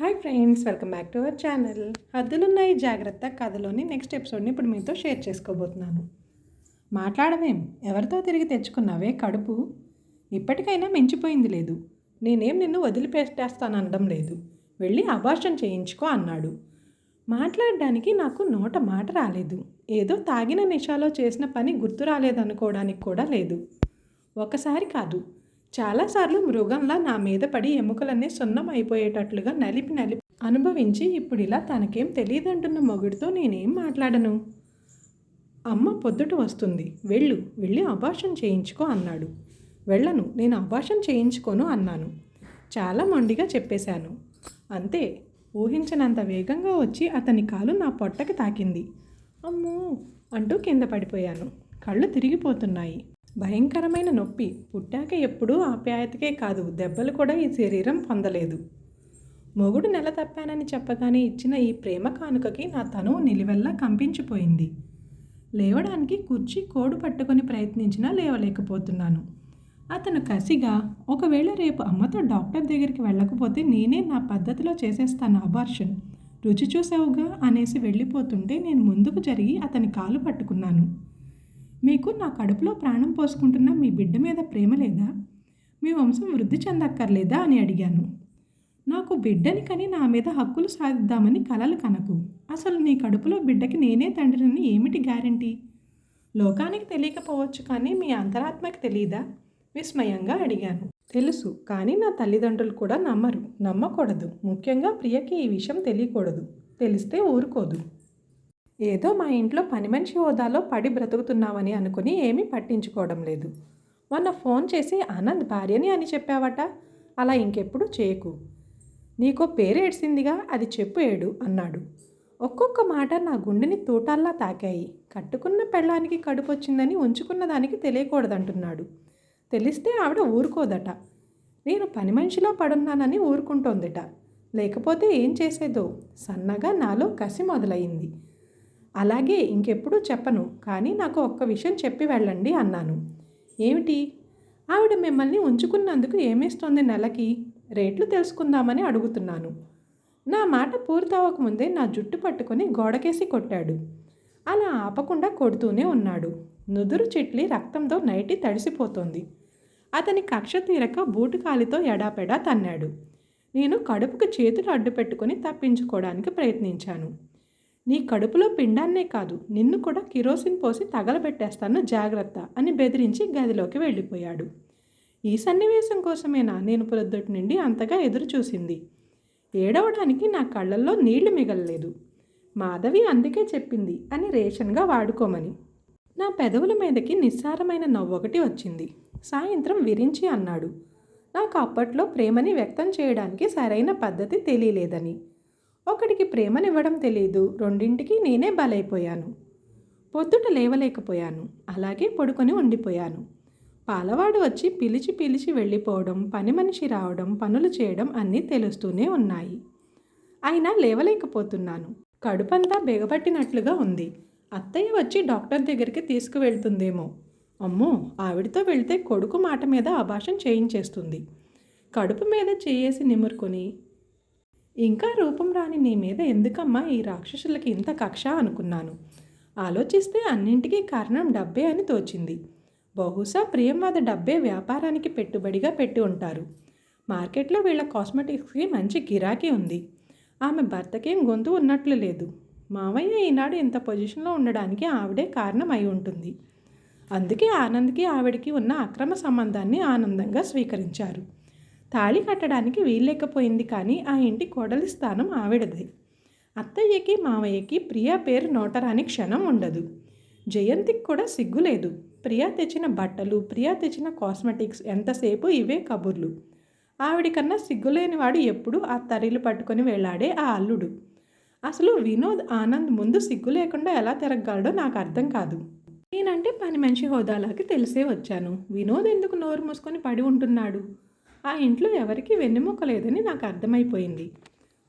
Hi friends welcome back to our channel. హద్దులున్నాయి జాగ్రత్త కథలోని next ఎపిసోడ్ని ఇప్పుడు మీతో షేర్ చేసుకోబోతున్నాను. మాట్లాడవేం? ఎవరితో తిరిగి తెచ్చుకున్నావే కడుపు? ఇప్పటికైనా మించిపోయింది లేదు. నేనేం నిన్ను వదిలిపెట్టేస్తాననడం లేదు. వెళ్ళి అభాషణ చేయించుకో అన్నాడు. మాట్లాడడానికి నాకు నోట మాట రాలేదు. ఏదో తాగిన నిషాలో చేసిన పని గుర్తు రాలేదనుకోవడానికి కూడా లేదు. ఒకసారి కాదు చాలాసార్లు మృగంలా నా మీద పడి ఎముకలన్నీ సున్నం అయిపోయేటట్లుగా నలిపి నలిపి అనుభవించి ఇప్పుడు ఇలా తనకేం తెలియదంటున్న మొగుడితో నేనేం మాట్లాడను? అమ్మ పొద్దుట వస్తుంది. వెళ్ళు వెళ్ళి అభాషణ చేయించుకో అన్నాడు. వెళ్ళను నేను అభాషణ చేయించుకోను అన్నాను. చాలా మొండిగా చెప్పేశాను. అంతే ఊహించనంత వేగంగా వచ్చి అతని కాలు నా పొట్టకి తాకింది. అమ్మో అంటూ కింద పడిపోయాను. కళ్ళు తిరిగిపోతున్నాయి. భయంకరమైన నొప్పి. పుట్టాక ఎప్పుడూ ఆప్యాయతకే కాదు దెబ్బలు కూడా ఈ శరీరం పొందలేదు. మొగుడు నెల తప్పానని చెప్పగానే ఇచ్చిన ఈ ప్రేమ కానుకకి నా తనువు నిలివెల్లా కంపించిపోయింది. లేవడానికి కుర్చీ కోడు పట్టుకొని ప్రయత్నించినా లేవలేకపోతున్నాను. అతను కసిగా ఒకవేళ రేపు అమ్మతో డాక్టర్ దగ్గరికి వెళ్ళకపోతే నేనే నా పద్ధతిలో చేసేస్తాను అబార్షన్ రుచి చూసావుగా? అనేసి వెళ్ళిపోతుంటే నేను ముందుకు జరిగి అతని కాలు పట్టుకున్నాను. మీకు నా కడుపులో ప్రాణం పోసుకుంటున్న మీ బిడ్డ మీద ప్రేమ లేదా? మీ వంశం వృద్ధి చెందక్కర్లేదా? అని అడిగాను. నాకు బిడ్డని కని నా మీద హక్కులు సాధిద్దామని కలలు కనకు. అసలు నీ కడుపులో బిడ్డకి నేనే తండ్రిని ఏమిటి గ్యారంటీ? లోకానికి తెలియకపోవచ్చు కానీ మీ అంతరాత్మకి తెలియదా విస్మయంగా అడిగాను. తెలుసు కానీ నా తల్లిదండ్రులు కూడా నమ్మరు నమ్మకూడదు. ముఖ్యంగా ప్రియకి ఈ విషయం తెలియకూడదు. తెలిస్తే ఊరుకోదు. ఏదో మా ఇంట్లో పని మనిషి హోదాలో పడి బ్రతుకుతున్నామని అనుకుని ఏమీ పట్టించుకోవడం లేదు. మొన్న ఫోన్ చేసి ఆనంద్ భార్యని అని చెప్పావట. అలా ఇంకెప్పుడు చేయకు. నీకో పేరేడ్సిందిగా అది చెప్పు ఏడు అన్నాడు. ఒక్కొక్క మాట నా గుండెని తూటాల్లా తాకాయి. కట్టుకున్న పెళ్ళానికి కడుపు వచ్చిందని ఉంచుకున్న దానికి తెలియకూడదంటున్నాడు. తెలిస్తే ఆవిడ ఊరుకోదట. నేను పని మనిషిలో పడున్నానని ఊరుకుంటోందిట. లేకపోతే ఏం చేసేదో? సన్నగా నాలో కసి మొదలయింది అలాగే ఇంకెప్పుడు చెప్పను కానీ నాకు ఒక్క విషయం చెప్పి వెళ్ళండి అన్నాను. ఏమిటి? ఆవిడ మిమ్మల్ని ఉంచుకున్నందుకు ఏమేస్తోంది నెలకి? రేట్లు తెలుసుకుందామని అడుగుతున్నాను. నా మాట పూర్తవకముందే నా జుట్టు పట్టుకొని గోడకేసి కొట్టాడు. అలా ఆపకుండా కొడుతూనే ఉన్నాడు. నుదురు చిట్లి రక్తంతో నైటి తడిసిపోతోంది. అతని కక్ష తీరక బూటు కాలితో ఎడాపెడా తన్నాడు. నేను కడుపుకు చేతులు అడ్డు పెట్టుకొని తప్పించుకోవడానికి ప్రయత్నించాను. నీ కడుపులో పిండాన్నే కాదు నిన్ను కూడా కిరోసిన్ పోసి తగలబెట్టేస్తాను జాగ్రత్త అని బెదిరించి గదిలోకి వెళ్ళిపోయాడు. ఈ సన్నివేశం కోసమేనా నేను పొద్దుటి నుండి అంతగా ఎదురు చూసింది ఏడవడానికి నా కళ్ళల్లో నీళ్ళు మిగలలేదు. మాధవి అందుకే చెప్పింది అని రేషన్గా వాడుకోమని. నా పెదవుల మీదకి నిస్సారమైన నవ్వొకటి వచ్చింది. సాయంత్రం విరించి అన్నాడు. నాకు అప్పట్లో ప్రేమని వ్యక్తం చేయడానికి సరైన పద్ధతి తెలియలేదని. ఒకటికి ప్రేమనివ్వడం తెలియదు రెండింటికి నేనే బలైపోయాను. పొద్దుట లేవలేకపోయాను అలాగే పడుకొని ఉండిపోయాను. పాలవాడు వచ్చి పిలిచి పిలిచి వెళ్ళిపోవడం పని మనిషి రావడం పనులు చేయడం అన్నీ తెలుస్తూనే ఉన్నాయి. అయినా లేవలేకపోతున్నాను. కడుపంతా బెగపట్టినట్లుగా ఉంది. అత్తయ్య వచ్చి డాక్టర్ దగ్గరికి తీసుకువెళ్తుందేమో. అమ్మో ఆవిడతో వెళ్తే కొడుకు మాట మీద అభాషం చేయించేస్తుంది. కడుపు మీద చేయేసి నిమురుకొని ఇంకా రూపం రాని నీ మీద ఎందుకమ్మా ఈ రాక్షసులకి ఇంత కక్ష అనుకున్నాను? ఆలోచిస్తే అన్నింటికీ కారణం డబ్బే అని తోచింది. బహుశా ప్రియంవాద డబ్బే వ్యాపారానికి పెట్టుబడిగా పెట్టి ఉంటారు. మార్కెట్లో వీళ్ళ కాస్మెటిక్స్కి మంచి గిరాకీ ఉంది. ఆమె భర్తకేం గొంతు ఉన్నట్లు లేదు. మావయ్య ఈనాడు ఇంత పొజిషన్లో ఉండడానికి ఆవిడే కారణం అయి ఉంటుంది. అందుకే ఆనంద్కి ఆవిడికి ఉన్న అక్రమ సంబంధాన్ని ఆనందంగా స్వీకరించారు. తాళి కట్టడానికి వీల్లేకపోయింది కానీ ఆ ఇంటి కోడలి స్థానం ఆవిడది. అత్తయ్యకి మావయ్యకి ప్రియా పేరు నోటరాని క్షణం ఉండదు. జయంతికి కూడా సిగ్గులేదు. ప్రియా తెచ్చిన బట్టలు ప్రియా తెచ్చిన కాస్మెటిక్స్ ఎంతసేపు ఇవే కబుర్లు. ఆవిడికన్నా సిగ్గులేనివాడు ఎప్పుడు ఆ తరీలు పట్టుకొని వెళ్ళాడే ఆ అల్లుడు. అసలు వినోద్ ఆనంద్ ముందు సిగ్గు లేకుండా ఎలా తిరగలడో నాకు అర్థం కాదు. నేనంటే పని మనిషి హోదాలోకి తెలిసే వచ్చాను. వినోద్ ఎందుకు నోరు మూసుకొని పడి ఉంటున్నాడు? ఆ ఇంట్లో ఎవరికీ వెన్నెముక లేదని నాకు అర్థమైపోయింది.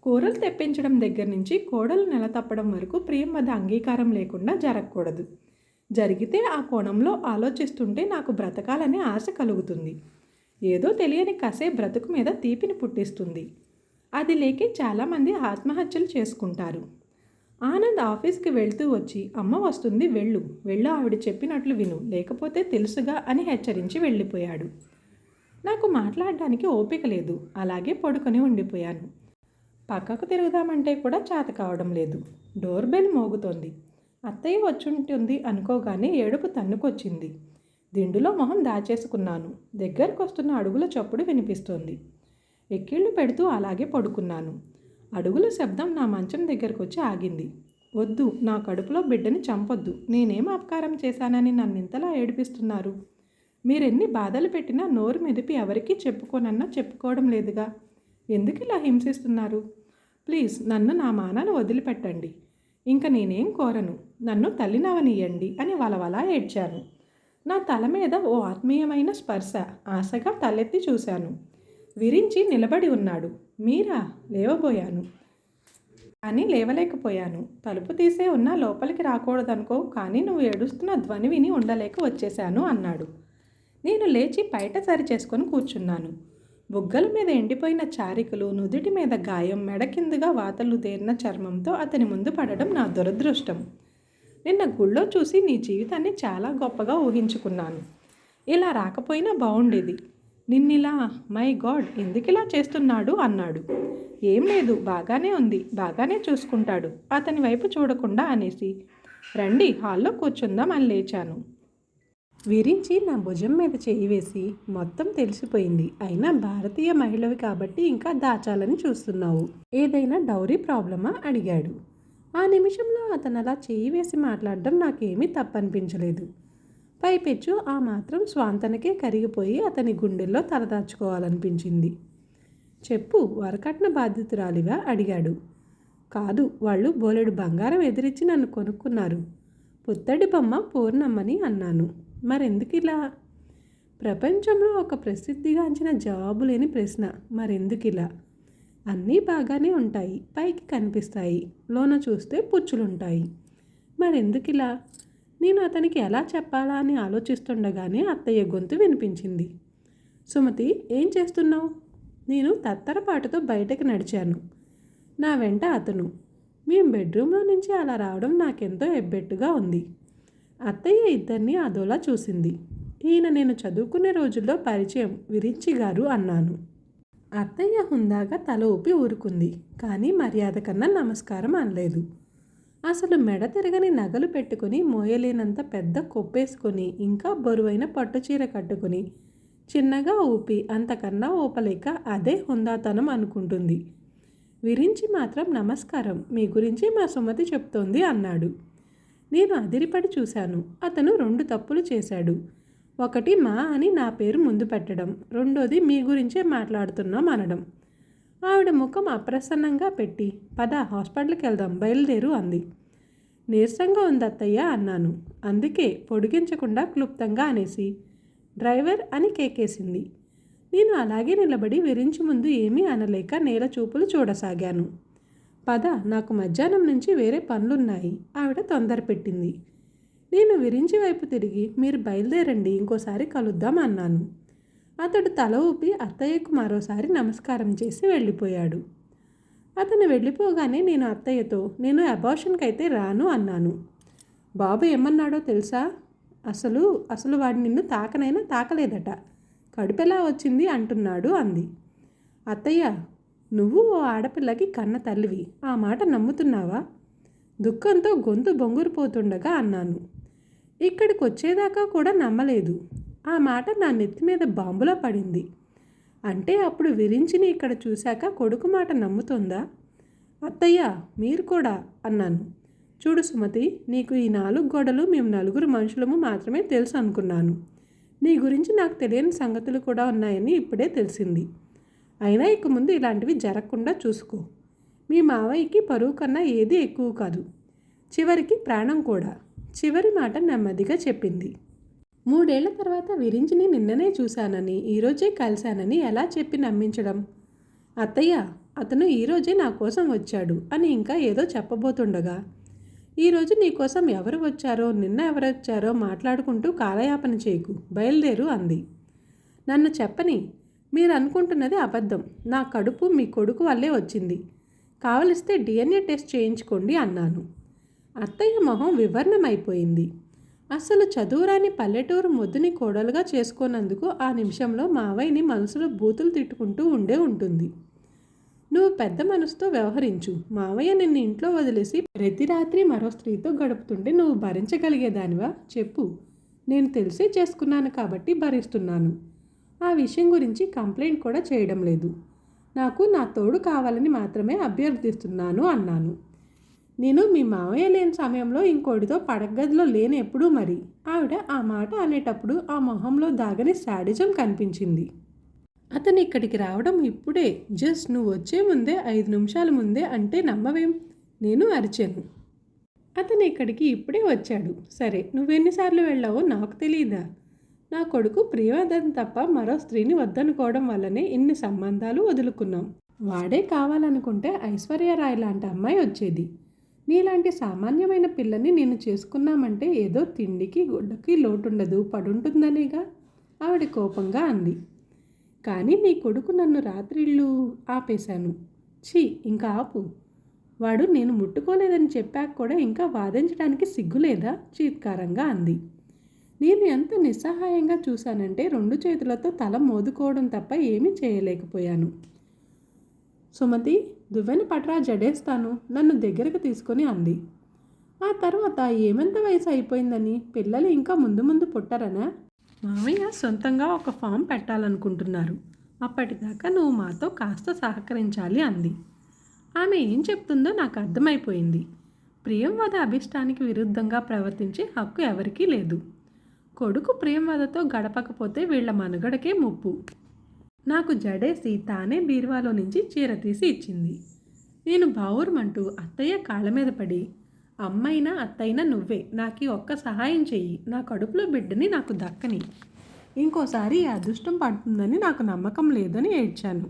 కూరలు తెప్పించడం దగ్గర నుంచి కోడలు నెల తప్పడం వరకు ప్రియం వద్ద అంగీకారం లేకుండా జరగకూడదు. జరిగితే ఆ కోణంలో ఆలోచిస్తుంటే నాకు బ్రతకాలనే ఆశ కలుగుతుంది. ఏదో తెలియని కసే బ్రతుకు మీద తీపిని పుట్టిస్తుంది. అది లేకే చాలామంది ఆత్మహత్యలు చేసుకుంటారు. ఆనంద్ ఆఫీస్కి వెళ్తూ వచ్చి అమ్మ వస్తుంది వెళ్ళు. వెళ్ళు ఆవిడ చెప్పినట్లు విను. లేకపోతే తెలుసుగా అని హెచ్చరించి వెళ్ళిపోయాడు. నాకు మాట్లాడడానికి ఓపిక లేదు. అలాగే పడుకొని ఉండిపోయాను. పక్కకు తిరుగుదామంటే కూడా చేత కావడం లేదు. డోర్ బెల్ మోగుతోంది. అత్తయ్య వచ్చుంటుంది అనుకోగానే ఏడుపు తన్నుకొచ్చింది. దిండులో మొహం దాచేసుకున్నాను. దగ్గరకు వస్తున్న అడుగుల చప్పుడు వినిపిస్తోంది. ఎక్కిళ్ళు పెడుతూ అలాగే పడుకున్నాను. అడుగుల శబ్దం నా మంచం దగ్గరకు వచ్చి ఆగింది. వద్దు నా కడుపులో బిడ్డని చంపొద్దు. నేనేం అపకారం చేశానని నన్ను ఇంతలా ఏడిపిస్తున్నారు? మీరెన్ని బాధలు పెట్టినా నోరు మెదిపి ఎవరికీ చెప్పుకోనన్నా చెప్పుకోవడం లేదుగా. ఎందుకు ఇలా హింసిస్తున్నారు? ప్లీజ్ నన్ను నా మానాన్ని వదిలిపెట్టండి. ఇంకా నేనేం కోరను? నన్ను తల్లినవనియండి అని వలవలా ఏడ్చాను. నా తల మీద ఓ ఆత్మీయమైన స్పర్శ ఆశగా తలెత్తి చూశాను. విరించి నిలబడి ఉన్నాడు. మీరా? లేవబోయాను. అని లేవలేకపోయాను. తలుపు తీసే ఉన్నా లోపలికి రాకూడదనుకో కానీ నువ్వు ఏడుస్తున్న ధ్వని విని ఉండలేక వచ్చేశాను అన్నాడు. నేను లేచి బయట సరి చేసుకొని కూర్చున్నాను. బుగ్గల మీద ఎండిపోయిన చారికలు నుదుటి మీద గాయం మెడ కిందుగా వాతలు తేరిన చర్మంతో అతని ముందు పడడం నా దురదృష్టం. నిన్న గుళ్ళో చూసి నీ జీవితాన్ని చాలా గొప్పగా ఊహించుకున్నాను. ఇలా రాకపోయినా బాగుండేది నిన్నిలా మై గాడ్ ఎందుకిలా చేస్తున్నాడు అన్నాడు. ఏం లేదు బాగానే ఉంది బాగానే చూసుకుంటాడు అతని వైపు చూడకుండా అనేసి. రండి హాల్లో కూర్చుందాం అని లేచాను. విరించి నా భుజం మీద చేయి వేసి మొత్తం తెలిసిపోయింది. అయినా భారతీయ మహిళవి కాబట్టి ఇంకా దాచాలని చూస్తున్నావు. ఏదైనా డౌరీ ప్రాబ్లమా? అడిగాడు. ఆ నిమిషంలో అతను అలా చేయి వేసి మాట్లాడడం నాకేమీ తప్పనిపించలేదు. పైపెచ్చు ఆ మాత్రం స్వాంతనకే కరిగిపోయి అతని గుండెల్లో తలదాచుకోవాలనిపించింది. చెప్పు వరకట్న బాధితురాలిగా అడిగాడు. కాదు వాళ్ళు బోలెడు బంగారం ఎదిరించి నన్ను కొనుక్కున్నారు. పుత్తడి బొమ్మ పూర్ణమ్మని అన్నాను. మరెందుకు ఇలా ప్రపంచంలో ఒక ప్రసిద్ధిగాంచిన జవాబు లేని ప్రశ్న మరెందుకు ఇలా అన్నీ బాగానే ఉంటాయి పైకి కనిపిస్తాయి లోన చూస్తే పుచ్చులుంటాయి. మరెందుకు ఇలా నేను అతనికి ఎలా చెప్పాలా అని ఆలోచిస్తుండగానే అత్తయ్య గొంతు వినిపించింది. సుమతి ఏం చేస్తున్నావు? నేను తత్తరపాటుతో బయటకు నడిచాను. నా వెంట అతను. మేము బెడ్రూమ్లో నుంచి అలా రావడం నాకెంతో ఎబ్బెట్టుగా ఉంది. అత్తయ్య ఇద్దరిని అదోలా చూసింది. ఈయన నేను చదువుకునే రోజుల్లో పరిచయం విరించి గారు అన్నాను. అత్తయ్య హుందాగా తల ఊపి ఊరుకుంది. కానీ మర్యాద కన్నా నమస్కారం అనలేదు. అసలు మెడ తిరగని నగలు పెట్టుకుని మోయలేనంత పెద్ద కొప్పేసుకొని ఇంకా బరువైన పట్టుచీర కట్టుకుని చిన్నగా ఊపి అంతకన్నా ఊపలేక అదే హుందాతనం అనుకుంటుంది. విరించి మాత్రం నమస్కారం మీ గురించి మా సుమతి చెప్తోంది అన్నాడు. నేను అదిరిపడి చూశాను. అతను రెండు తప్పులు చేశాడు. ఒకటి మా అని నా పేరు ముందు పెట్టడం. రెండోది మీ గురించే మాట్లాడుతున్నాం అనడం. ఆవిడ ముఖం అప్రసన్నంగా పెట్టి పద హాస్పిటల్కి వెళ్దాం బయలుదేరు అంది. నీరసంగా ఉంది అత్తయ్య అన్నాను. అందుకే పొడిగించకుండా క్లుప్తంగా అనేసి. డ్రైవర్ అని కేకేసింది. నేను అలాగే నిలబడి విరించి ముందు ఏమీ అనలేక నేల చూపులు చూడసాగాను. పద నాకు మధ్యాహ్నం నుంచి వేరే పనులున్నాయి. ఆవిడ తొందర పెట్టింది. నేను విరించి వైపు తిరిగి మీరు బయలుదేరండి ఇంకోసారి కలుద్దాం అన్నాను. అతడు తల ఊపి అత్తయ్యకు మరోసారి నమస్కారం చేసి వెళ్ళిపోయాడు. అతను వెళ్ళిపోగానే నేను అత్తయ్యతో నేను అబార్షన్కి అయితే రాను అన్నాను. బాబు ఏమన్నాడో తెలుసా? అసలు అసలు వాడు నిన్ను తాకనైనా తాకలేదట. కడుపెలా వచ్చింది అంటున్నాడు అంది. అత్తయ్య నువ్వు ఓ ఆడపిల్లకి కన్న తల్లివి. ఆ మాట నమ్ముతున్నావా? దుఃఖంతో గొంతు బొంగురుపోతుండగా అన్నాను. ఇక్కడికి వచ్చేదాకా కూడా నమ్మలేదు. ఆ మాట నా నెత్తి మీద బాంబులా పడింది. అంటే అప్పుడు విరించిని ఇక్కడ చూశాక కొడుకు మాట నమ్ముతుందా? అత్తయ్య మీరు కూడా అన్నాను. చూడు సుమతి నీకు ఈ నాలుగు గోడలు మేము నలుగురు మనుషులము మాత్రమే తెలుసు అనుకున్నాను. నీ గురించి నాకు తెలియని సంగతులు కూడా ఉన్నాయని ఇప్పుడే తెలిసింది. అయినా ఇక ముందు ఇలాంటివి జరగకుండా చూసుకో. మీ మావయ్యకి పరువు కన్నా ఏది ఎక్కువ కాదు. చివరికి ప్రాణం కూడా. చివరి మాట నెమ్మదిగా చెప్పింది. మూడేళ్ళ తర్వాత విరించిని నిన్ననే చూశానని ఈరోజే కలిశానని ఎలా చెప్పి నమ్మించడం? అత్తయ్య అతను ఈరోజే నా కోసం వచ్చాడు అని ఇంకా ఏదో చెప్పబోతుండగా ఈరోజు నీకోసం ఎవరు వచ్చారో నిన్న ఎవరు వచ్చారో మాట్లాడుకుంటూ కాలయాపన చేయకు బయలుదేరు అంది. నన్ను చెప్పని మీరు అనుకుంటున్నది అబద్ధం. నా కడుపు మీ కొడుకు వల్లే వచ్చింది. కావలిస్తే డిఎన్ఏ టెస్ట్ చేయించుకోండి అన్నాను. అత్తయ్య మొహం వివర్ణమైపోయింది. అసలు చదువురాని పల్లెటూరు మొద్దుని కోడలుగా చేసుకోనందుకు ఆ నిమిషంలో మావయ్యని మనసులో బూతులు తిట్టుకుంటూ ఉండే ఉంటుంది. నువ్వు పెద్ద మనసుతో వ్యవహరించు. మావయ్య నిన్ను ఇంట్లో వదిలేసి ప్రతి రాత్రి మరో స్త్రీతో గడుపుతుంటే నువ్వు భరించగలిగేదానివా? చెప్పు. నేను తెలిసే చేసుకున్నాను కాబట్టి భరిస్తున్నాను. ఆ విషయం గురించి కంప్లైంట్ కూడా చేయడం లేదు. నాకు నా తోడు కావాలని మాత్రమే అభ్యర్థిస్తున్నాను అన్నాను. నేను మీ మావయ్య లేని సమయంలో ఇంకోటితో పడగదిలో లేని ఎప్పుడూ మరి. ఆవిడ ఆ మాట అనేటప్పుడు ఆ మొహంలో దాగని శాడిజం కనిపించింది. అతను ఇక్కడికి రావడం ఇప్పుడే. జస్ట్ నువ్వు వచ్చే ముందే ఐదు నిమిషాల ముందే అంటే నమ్మవేం? నేను అరిచాను. అతను ఇక్కడికి ఇప్పుడే వచ్చాడు. సరే నువ్వెన్నిసార్లు వెళ్ళావో నాకు తెలియదా నా కొడుకు ప్రియవదన్ తప్ప మరో స్త్రీని వద్దనుకోవడం వల్లనే ఇన్ని సంబంధాలు వదులుకున్నాం. వాడే కావాలనుకుంటే ఐశ్వర్యరాయ్ లాంటి అమ్మాయి వచ్చేది. నీలాంటి సామాన్యమైన పిల్లని నేను చేసుకున్నామంటే ఏదో తిండికి గుడ్డకి లోటుండదు పడుంటుందనేగా? ఆవిడ కోపంగా అంది. కానీ నీ కొడుకు నన్ను రాత్రిళ్ళు ఆపేశాను. ఛీ ఇంకా ఆపు. వాడు నేను ముట్టుకోలేదని చెప్పాక కూడా ఇంకా వాదించడానికి సిగ్గులేదా? చీత్కారంగా అంది. నేను ఎంత నిస్సహాయంగా చూశానంటే రెండు చేతులతో తల మోదుకోవడం తప్ప ఏమీ చేయలేకపోయాను. సుమతి దువ్వెన పట్రా జడేస్తాను? నన్ను దగ్గరకు తీసుకొని అంది. ఆ తర్వాత ఏమంత వయసు అయిపోయిందని? పిల్లలు ఇంకా ముందు ముందు పుట్టరనా? మామయ్య సొంతంగా ఒక ఫామ్ పెట్టాలనుకుంటున్నారు. అప్పటిదాకా నువ్వు మాతో కాస్త సహకరించాలి అంది. ఆమె ఏం చెప్తుందో నాకు అర్థమైపోయింది. ప్రియంవద అభిష్టానికి విరుద్ధంగా ప్రవర్తించే హక్కు ఎవరికీ లేదు. కొడుకు ప్రియంవదతో గడపకపోతే వీళ్ళ మనుగడకే ముప్పు. నాకు జడేసి తానే బీరువాలో నుంచి చీర తీసి ఇచ్చింది. నేను బావురమంటూ అత్తయ్య కాళ్ళ మీద పడి అమ్మైనా అత్తైనా నువ్వే నాకు ఈ ఒక్క సహాయం చెయ్యి నా కడుపులో బిడ్డని నాకు దక్కని. ఇంకోసారి ఈ అదృష్టం పడుతుందని నాకు నమ్మకం లేదని ఏడ్చాను.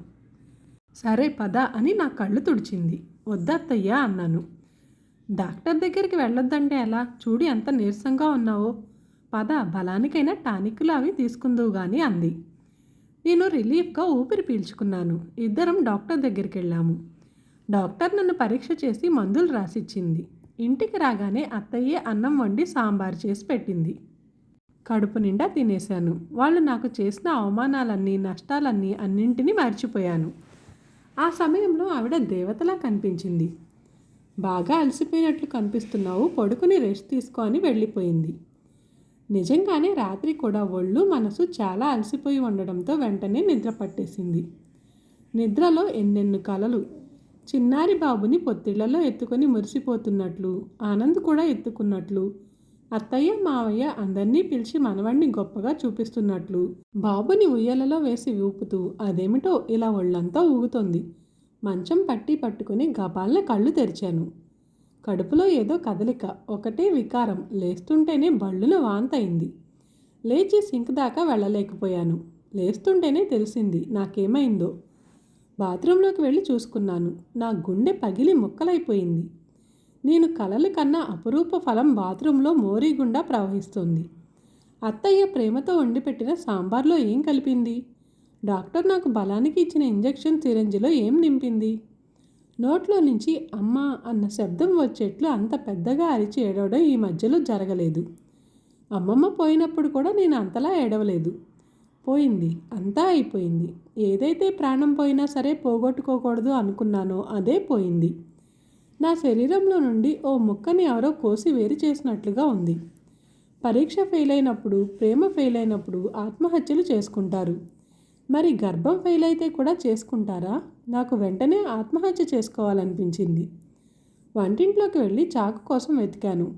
సరే పద అని నా కళ్ళు తుడిచింది. వద్దత్తయ్యా అన్నాను. డాక్టర్ దగ్గరికి వెళ్ళొద్దంటే ఎలా? చూడు ఎంత నీరసంగా ఉన్నావో. పద బలానికైనా టానిక్లు అవి తీసుకుందువు గాని అంది. నేను రిలీఫ్గా ఊపిరి పీల్చుకున్నాను. ఇద్దరం డాక్టర్ దగ్గరికి వెళ్ళాము డాక్టర్ నన్ను పరీక్ష చేసి మందులు రాసిచ్చింది. ఇంటికి రాగానే అత్తయ్యే అన్నం వండి సాంబార్ చేసి పెట్టింది. కడుపు నిండా తినేశాను. వాళ్ళు నాకు చేసిన అవమానాలన్నీ నష్టాలన్నీ అన్నింటినీ మర్చిపోయాను. ఆ సమయంలో ఆవిడ దేవతలా కనిపించింది. బాగా అలసిపోయినట్లు కనిపిస్తున్నావు. పడుకుని రెస్ట్ తీసుకో అని వెళ్ళిపోయింది. నిజంగానే రాత్రి కూడా ఒళ్ళు మనసు చాలా అలసిపోయి ఉండడంతో వెంటనే నిద్ర పట్టేసింది. నిద్రలో ఎన్నెన్ను కలలు. చిన్నారి బాబుని పొత్తిళ్ళలో ఎత్తుకొని మురిసిపోతున్నట్లు ఆనంద్ కూడా ఎత్తుకున్నట్లు అత్తయ్య మావయ్య అందరినీ పిలిచి మనవణ్ణి గొప్పగా చూపిస్తున్నట్లు బాబుని ఉయ్యలలో వేసి ఊపుతూ అదేమిటో ఇలా ఒళ్ళంతా ఊగుతోంది. మంచం పట్టి పట్టుకుని గబాల్న కళ్ళు తెరిచాను. కడుపులో ఏదో కదలిక ఒకటే వికారం లేస్తుంటేనే బళ్ళున వాంతయింది లేచి సింక్ దాకా వెళ్ళలేకపోయాను. లేస్తుంటేనే తెలిసింది నాకేమైందో. బాత్రూంలోకి వెళ్ళి చూసుకున్నాను. నా గుండె పగిలి ముక్కలైపోయింది. నేను కలలు కన్నా అపురూప ఫలం బాత్రూంలో మోరీ గుండా ప్రవహిస్తుంది. అత్తయ్య ప్రేమతో వండిపెట్టిన సాంబార్లో ఏం కలిపింది? డాక్టర్ నాకు బలానికి ఇచ్చిన ఇంజెక్షన్ సిరంజిలో ఏం నింపింది? నోట్లో నుంచి అమ్మ అన్న శబ్దం వచ్చేట్లు అంత పెద్దగా అరిచి ఏడవడం ఈ మధ్యలో జరగలేదు. అమ్మమ్మ పోయినప్పుడు కూడా నేను అంతలా ఏడవలేదు. పోయింది అంతా అయిపోయింది. ఏదైతే ప్రాణం పోయినా సరే పోగొట్టుకోకూడదు అనుకున్నానో అదే పోయింది. నా శరీరంలో నుండి ఓ ముక్కని ఎవరో కోసి వేరు చేసినట్లుగా ఉంది. పరీక్ష ఫెయిల్ అయినప్పుడు ప్రేమ ఫెయిల్ అయినప్పుడు ఆత్మహత్యలు చేసుకుంటారు. మరి గర్భం ఫెయిల్ అయితే కూడా చేసుకుంటారా? నాకు వెంటనే ఆత్మహత్య చేసుకోవాలనిపించింది. వంటింట్లోకి వెళ్ళి చాకు కోసం వెతికాను.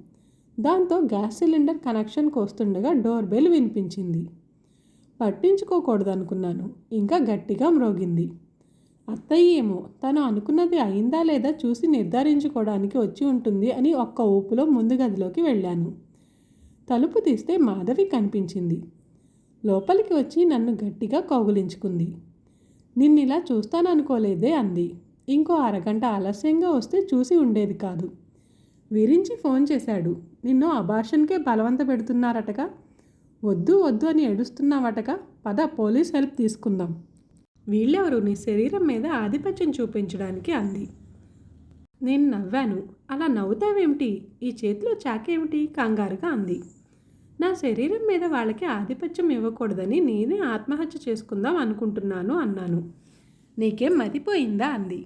దాంతో గ్యాస్ సిలిండర్ కనెక్షన్ కోస్తుండగా డోర్ బెల్ వినిపించింది. పట్టించుకోకూడదు అనుకున్నాను ఇంకా గట్టిగా మ్రోగింది. అత్తయ్య ఏమో తను అనుకున్నది అయిందా లేదా చూసి నిర్ధారించుకోవడానికి వచ్చి ఉంటుంది అని ఒక్క ఊపులో ముందు గదిలోకి వెళ్ళాను. తలుపు తీస్తే మాధవి కనిపించింది. లోపలికి వచ్చి నన్ను గట్టిగా కౌగులించుకుంది. నిన్నిలా చూస్తాననుకోలేదే అంది. ఇంకో అరగంట ఆలస్యంగా వస్తే చూసి ఉండేది కాదు. విరించి ఫోన్ చేశాడు. నిన్ను అబార్షన్కే బలవంత పెడుతున్నారటగా? వద్దు వద్దు అని ఏడుస్తున్నావటగా? పద పోలీస్ హెల్ప్ తీసుకుందాం. వీళ్ళెవరు? నీ శరీరం మీద ఆధిపత్యం చూపించడానికి అంది. నేను నవ్వాను. అలా నవ్వుతావేమిటి? ఈ చేతిలో చాకేమిటి? కంగారుగా అంది. నా శరీరం మీద వాళ్ళకి ఆధిపత్యం ఇవ్వకూడదని నేనే ఆత్మహత్య చేసుకుందాం అనుకుంటున్నాను అన్నాను. నీకేం మతిపోయిందా? అంది.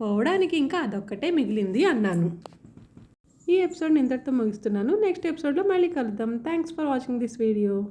పోవడానికి ఇంకా అదొక్కటే మిగిలింది అన్నాను. ఈ ఎపిసోడ్ ఇంతటితో ముగిస్తున్నాను. నెక్స్ట్ ఎపిసోడ్లో మళ్ళీ కలుద్దాం. Thanks for watching this video.